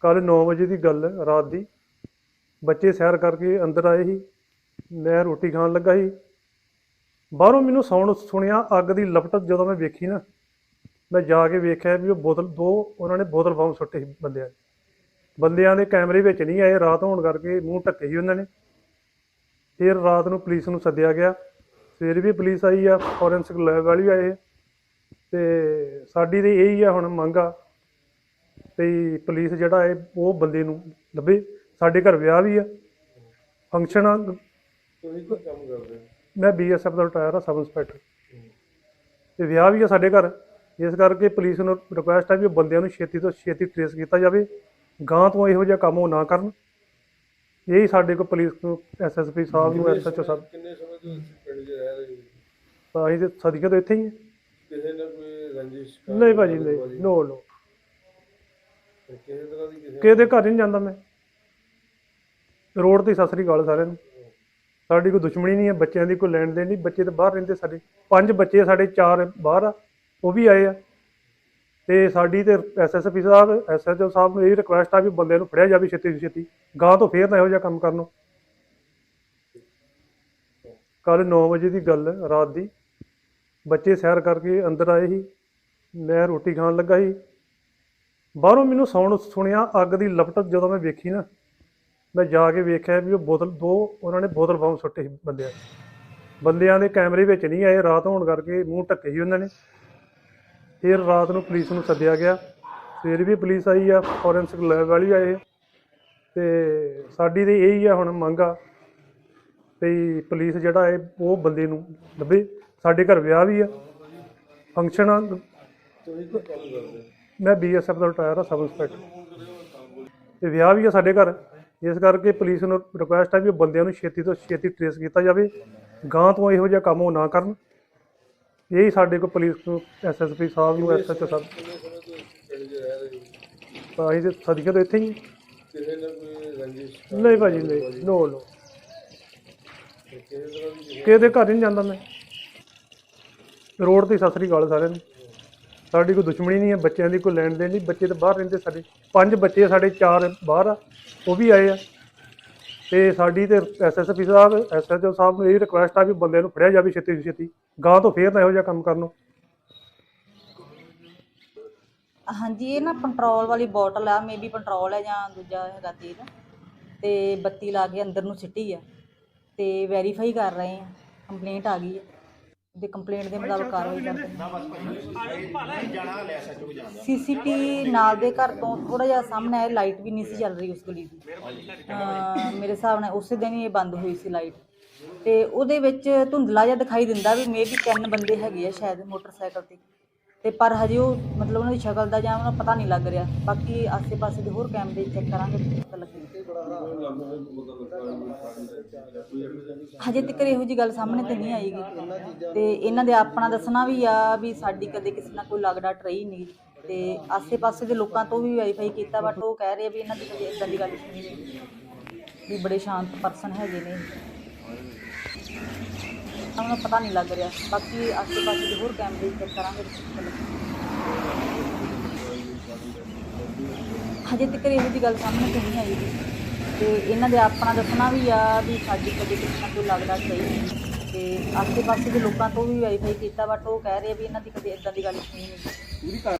ਕੱਲ 9 ਵਜੇ ਦੀ ਗੱਲ ਹੈ, ਰਾਤ ਦੀ। ਬੱਚੇ ਸੈਰ ਕਰਕੇ ਅੰਦਰ ਆਏ ਸੀ। ਮੈਂ ਰੋਟੀ ਖਾਣ ਲੱਗਾ ਸੀ। ਬਾਹਰੋਂ ਮੈਨੂੰ ਸਾਊਂਡ ਸੁਣਿਆ ਅੱਗ ਦੀ ਲਪਟ ਜਦੋਂ ਮੈਂ ਵੇਖੀ ਨਾ ਮੈਂ ਜਾ ਕੇ ਵੇਖਿਆ ਵੀ ਉਹ ਬੋਤਲ ਦੋ ਉਹਨਾਂ ਨੇ ਬੋਤਲ ਬੰਬ ਸੁੱਟੇ ਸੀ ਬੰਦਿਆਂ ਨੇ। ਬੰਦਿਆਂ ਦੇ ਕੈਮਰੇ ਵਿੱਚ ਨਹੀਂ ਆਏ ਰਾਤ ਹੋਣ ਕਰਕੇ ਮੂੰਹ ਢੱਕੇ ਸੀ ਉਹਨਾਂ ਨੇ। ਫਿਰ ਰਾਤ ਨੂੰ ਪੁਲਿਸ ਨੂੰ ਸੱਦਿਆ ਗਿਆ। ਸਵੇਰੇ ਵੀ ਪੁਲਿਸ ਆਈ ਆ ਫੋਰੈਂਸਿਕ ਲੈਬ ਵਾਲੇ ਵੀ ਆਏ। ਆ। ਤੇ ਸਾਡੀ ਤੇ ਇਹੀ ਆ ਹੁਣ ਮੰਗ ਆ। ਤੇ ਪੁਲਿਸ ਜਿਹੜਾ ਹੈ ਉਹ ਬੰਦੇ ਨੂੰ ਲੱਭੇ। ਸਾਡੇ ਘਰ ਵਿਆਹ ਵੀ ਆ। ਫੰਕਸ਼ਨ ਆ। ਤੁਸੀਂ ਕੀ ਕੰਮ ਕਰਦੇ? ਹੋ ਮੈਂ ਬੀਐਸਐਫ ਦਾ ਰਿਟਾਇਰ ਆ ਸਬ ਇੰਸਪੈਕਟਰ। ਤੇ ਵਿਆਹ ਵੀ ਆ ਸਾਡੇ ਘਰ। ਇਸ ਕਰਕੇ ਪੁਲਿਸ ਨੂੰ ਰਿਕੁਐਸਟ ਹੈ ਵੀ ਉਹ ਬੰਦਿਆਂ ਨੂੰ ਛੇਤੀ ਤੋਂ ਛੇਤੀ ਟ੍ਰੇਸ ਕੀਤਾ ਜਾਵੇ। ਗਾਂ ਤੋਂ ਇਹੋ ਜਿਹਾ ਕੰਮ ਉਹ ਨਾ ਕਰਨ। ਇਹੀ ਸਾਡੇ ਕੋਲ ਪੁਲਿਸ ਨੂੰ ਐਸਐਸਪੀ ਸਾਹਿਬ ਨੂੰ ਐਸਐਚਓ ਸਾਹਿਬ। ਕਿੰਨੇ ਸਮੇਂ ਤੋਂ ਇਸ ਪਿੰਡ 'ਚ ਰਹਿ ਰਹੇ ਹੋ? ਤਾਂ ਅਸੀਂ ਤੇ ਸਦੀਕਾ ਤੋਂ ਇੱਥੇ ਹੀ ਹਾਂ ਕਿਸੇ ਨਾਲ ਕੋਈ ਰੰਜਿਸ਼ ਨਹੀਂ ਭਾਜੀ ਨਹੀਂ। ਨੋ ਨੋ ਕਿਸੇ ਤਰ੍ਹਾਂ ਦੀ ਕਿਸੇ ਕਿਸੇ ਦੇ ਘਰ ਨਹੀਂ ਜਾਂਦਾ ਮੈਂ। ਰੋਡ ਤੇ ਸਤਿ ਸ੍ਰੀ ਅਕਾਲ ਸਾਰਿਆਂ ਨੂੰ। ਸਾਡੀ ਕੋਈ ਦੁਸ਼ਮਣੀ ਨਹੀਂ ਹੈ ਬੱਚਿਆਂ ਦੀ ਕੋਈ ਲੈਣ ਦੇਣ ਨਹੀਂ ਬੱਚੇ ਤਾਂ ਬਾਹਰ ਰਹਿੰਦੇ ਸਾਡੇ। ਪੰਜ ਬੱਚੇ ਸਾਡੇ ਚਾਰ ਬਾਹਰ ਆ ਉਹ ਵੀ ਆਏ ਆ। ਤੇ ਸਾਡੀ ਤੇ ਐਸਐਸਪੀ ਸਾਹਿਬ ਐਸਐਚਓ ਸਾਹਿਬ ਨੂੰ ਇਹ ਰਿਕੁਐਸਟ ਆ ਵੀ ਬੰਦਿਆਂ ਨੂੰ ਫੜਿਆ ਜਾਵੇ ਛੇਤੀ ਤੋਂ ਛੇਤੀ। ਗਾਂ ਤੋਂ ਫੇਰ ਨਾ ਇਹੋ ਜਿਹਾ ਕੰਮ ਕਰਨ ਨੂੰ। ਕੱਲ 9 ਵਜੇ ਦੀ ਗੱਲ ਹੈ, ਰਾਤ ਦੀ। ਬੱਚੇ ਸੈਰ ਕਰਕੇ ਅੰਦਰ ਆਏ ਸੀ। ਮੈਂ ਰੋਟੀ ਖਾਣ ਲੱਗਾ ਸੀ। ਬਾਹਰੋਂ ਮੈਨੂੰ ਸਾਊਂਡ ਸੁਣਿਆ, ਅੱਗ ਦੀ ਲਪਟ ਜਦੋਂ ਮੈਂ ਵੇਖੀ ਨਾ, ਮੈਂ ਜਾ ਕੇ ਵੇਖਿਆ ਵੀ ਉਹ ਬੋਤਲ, ਦੋ ਉਹਨਾਂ ਨੇ ਬੋਤਲ ਬੰਬ ਸੁੱਟੇ ਸੀ ਬੰਦਿਆਂ ਬੰਦਿਆਂ ਦੇ ਕੈਮਰੇ ਵਿੱਚ ਨਹੀਂ ਆਏ, ਰਾਤ ਹੋਣ ਕਰਕੇ ਮੂੰਹ ਢੱਕੇ ਸੀ ਉਹਨਾਂ ਨੇ। ਫਿਰ ਰਾਤ ਨੂੰ ਪੁਲਿਸ ਨੂੰ ਸੱਦਿਆ ਗਿਆ। ਫਿਰ ਵੀ ਪੁਲਿਸ ਆਈ ਆ ਫੋਰੈਂਸਿਕ ਲੈਬ ਵਾਲੀ ਆਏ। ਆ। ਤੇ ਸਾਡੀ ਤੇ ਇਹੀ ਆ ਹੁਣ ਮੰਗ ਆ ਤੇ ਪੁਲਿਸ ਜਿਹੜਾ ਹੈ, ਉਹ ਬੰਦੇ ਨੂੰ ਲੱਭੇ। ਸਾਡੇ ਘਰ ਵਿਆਹ ਵੀ ਆ ਫੰਕਸ਼ਨ ਆ। ਤੁਸੀਂ ਕੀ ਕੰਮ ਕਰਦੇ ਮੈਂ ਬੀਐਸਐਫ ਦਾ ਰਿਟਾਇਰ ਆ ਸਬ ਇੰਸਪੈਕਟਰ। ਤੇ ਵਿਆਹ ਵੀ ਆ ਸਾਡੇ ਘਰ। ਇਸ ਕਰਕੇ ਪੁਲਿਸ ਨੂੰ ਰਿਕੁਐਸਟ ਹੈ ਵੀ ਉਹ ਬੰਦਿਆਂ ਨੂੰ ਛੇਤੀ ਤੋਂ ਛੇਤੀ ਟ੍ਰੇਸ ਕੀਤਾ ਜਾਵੇ। ਗਾਂ ਤੋਂ ਇਹੋ ਜਿਹਾ ਕੰਮ ਉਹ ਨਾ ਕਰਨ। ਇਹੀ ਸਾਡੇ ਕੋਲ ਪੁਲਿਸ ਨੂੰ ਐਸਐਸਪੀ ਸਾਹਿਬ ਨੂੰ ਐਸਐਚਓ ਸਾਹਿਬ ਕਿੰਨੇ ਸਮੇਂ ਤੋਂ ਇਸ ਪਿੰਡ 'ਚ ਰਹਿ ਰਹੇ ਤਾਂ ਅਸੀਂ ਤੇ ਤੋਂ ਇੱਥੇ ਹੀ ਹਾਂ। ਕਿਸੇ ਨਾਲ ਕੋਈ ਰੰਜਿਸ਼ ਨਹੀਂ ਭਾਜੀ, ਨਹੀਂ। ਨੋ ਨੋ। ਕਿਸੇ ਤਰ੍ਹਾਂ ਦੀ ਕਿਸੇ ਦੇ ਘਰ ਨਹੀਂ ਜਾਂਦਾ ਮੈਂ। ਰੋਡ ਤੇ ਸਤਿ ਸ੍ਰੀ ਅਕਾਲ ਸਾਰਿਆਂ ਨੂੰ। ਸਾਡੀ ਕੋਈ ਦੁਸ਼ਮਣੀ ਨਹੀਂ ਹੈ, ਬੱਚਿਆਂ ਦੀ ਕੋਈ ਲੈਣ ਦੇਣ ਨਹੀਂ, ਬੱਚੇ ਤਾਂ ਬਾਹਰ ਰਹਿੰਦੇ ਸਾਡੇ। ਪੰਜ ਬੱਚੇ ਸਾਡੇ, ਚਾਰ ਬਾਹਰ ਆ, ਉਹ ਵੀ ਆਏ ਆ। ਤੇ ਸਾਡੀ ਤੇ ਐਸਐਸਪੀ ਸਾਹਿਬ ਐਸਐਚਓ ਸਾਹਿਬ ਨੂੰ ਇਹ ਰਿਕੁਐਸਟ ਆ ਵੀ ਬੰਦਿਆਂ ਨੂੰ ਫੜਿਆ ਜਾਵੇ ਛੇਤੀ ਤੋਂ ਛੇਤੀ ਗਾਂ ਤੋਂ ਫੇਰ ਨਾ ਇਹੋ ਜਿਹਾ ਕੰਮ ਕਰਨ ਨੂੰ। ਹਾਂਜੀ, ਇਹ ਨਾ ਪੈਟਰੋਲ ਵਾਲੀ ਬੋਟਲ ਆ ਮੇਬੀ ਪੈਟਰੋਲ ਹੈ ਜਾਂ ਦੂਜਾ ਹੈਗਾ ਤੇਲ। ਤੇ ਬੱਤੀ ਲਾ ਕੇ ਅੰਦਰ ਨੂੰ ਸਿੱਟੀ ਆ, ਤੇ ਵੈਰੀਫਾਈ ਕਰ ਰਹੇ ਆ ਕੰਪਲੇਂਟ ਆ ਗਈ ਹੈ ਤੇ ਕੰਪਲੇਂਟ ਦੇ ਮੁਤਾਬਕ ਕਾਰਵਾਈ ਕਰਦੇ ਹਾਂ ਸੀਸੀਟੀ ਨਾਲ ਦੇ ਘਰ ਤੋਂ ਥੋੜਾ ਜਿਹਾ ਸਾਹਮਣੇ ਹੈ ਲਾਈਟ ਵੀ ਨਹੀਂ ਸੀ ਚੱਲ ਰਹੀ ਉਸ ਗਲੀ ਦੀ। ਅਹ ਮੇਰੇ ਹਿਸਾਬ ਨਾਲ ਉਸੇ ਦਿਨ ਹੀ ਇਹ ਬੰਦ ਹੋਈ ਸੀ ਲਾਈਟ ਤੇ ਉਹਦੇ ਵਿੱਚ ਧੁੰਦਲਾ ਜਿਹਾ ਦਿਖਾਈ ਦਿੰਦਾ ਵੀ ਮੇਬੀ ਤਿੰਨ ਬੰਦੇ ਹੈਗੇ ਆ ਸ਼ਾਇਦ ਮੋਟਰਸਾਈਕਲ ਤੇ। ਤੇ ਪਰ ਹਜੇ ਉਹ ਮਤਲਬ ਉਹਨਾਂ ਦੀ ਸ਼ਕਲ ਦਾ ਜਾਂ ਉਹਨਾਂ ਦਾ ਪਤਾ ਨਹੀਂ ਲੱਗ ਰਿਹਾ। ਬਾਕੀ ਆਸੇ-ਪਾਸੇ ਦੇ ਹੋਰ ਕੈਮਰੇ ਚੈੱਕ ਕਰਾਂਗੇ ਤੇ ਪਤਾ ਲੱਗੇਗਾ। ਹਜੇ ਤੱਕ ਇਹੋ ਜੀ ਗੱਲ ਸਾਹਮਣੇ ਤੇ ਨਹੀਂ ਆਈਗੀ ਤੇ ਇਹਨਾਂ ਦੇ ਆਪਣਾ ਦੱਸਣਾ ਵੀ ਆ ਵੀ ਸਾਡੀ ਕਦੇ ਕਿਸੇ ਨਾਲ ਕੋਈ ਲੱਗਦਾ ਟਰਈ ਨਹੀਂ। ਤੇ ਆਸੇ-ਪਾਸੇ ਦੇ ਲੋਕਾਂ ਤੋਂ ਵੀ ਵੈਰੀਫਾਈ ਕੀਤਾ ਬਟ ਉਹ ਕਹਿ ਰਹੇ ਵੀ ਇਹਨਾਂ ਦੀ ਕਦੇ ਇਦਾਂ ਦੀ ਗੱਲ ਸੁਣੀ ਨਹੀਂ ਵੀ ਬੜੇ ਸ਼ਾਂਤ ਪਰਸਨ ਹੈਗੇ ਨੇ। ਉਹਨਾਂ ਨੂੰ ਪਤਾ ਨਹੀਂ ਲੱਗ ਰਿਹਾ। ਬਾਕੀ ਆਸੇ-ਪਾਸੇ ਦੇ ਹੋਰ ਕੈਮਰੇ ਚੈੱਕ ਕਰਾਂਗੇ। ਹਜੇ ਤੱਕ ਇਹੋ ਜਿਹੀ ਗੱਲ ਸਾਹਮਣੇ ਤੇ ਨਹੀਂ ਆਈਗੀ ਤੇ ਇਹਨਾਂ ਦੇ ਆਪਣਾ ਦੱਸਣਾ ਵੀ ਆ ਵੀ ਸਾਡੀ ਕਦੇ ਕਿਸੇ ਤੋਂ ਲੱਗਦਾ ਸਹੀ। ਤੇ ਆਸੇ-ਪਾਸੇ ਦੇ ਲੋਕਾਂ ਤੋਂ ਵੀ ਵੈਰੀਫਾਈ ਕੀਤਾ ਬਟ ਉਹ ਕਹਿ ਰਹੇ ਵੀ ਇਹਨਾਂ ਦੀ ਕਦੇ ਇਦਾਂ ਦੀ ਗੱਲ ਸੁਣੀ ਨਹੀਂ।